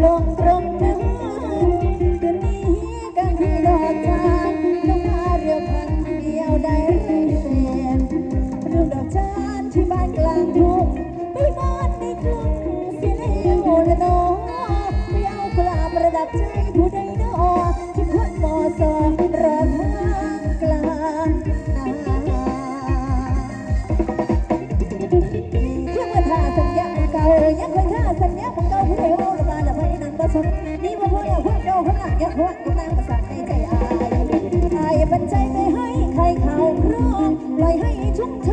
ลงตรงนั้นจะมีกันดอกจานลงมเรือพันเดียวได้แรงแนเรื่องดอกจานที่บ้านกลางทุ่งไปบ้านในกรุงสียแล้วละน้องไม่เอากลาประดับใจผู้ใด นี่มพูดอย่าพูดโจ้พูดหนักอย่าพูดพูดนางภาษาในใจอายอยป็นใจไม่ให้ใครเขาครองปล่อยให้ชุ่มเช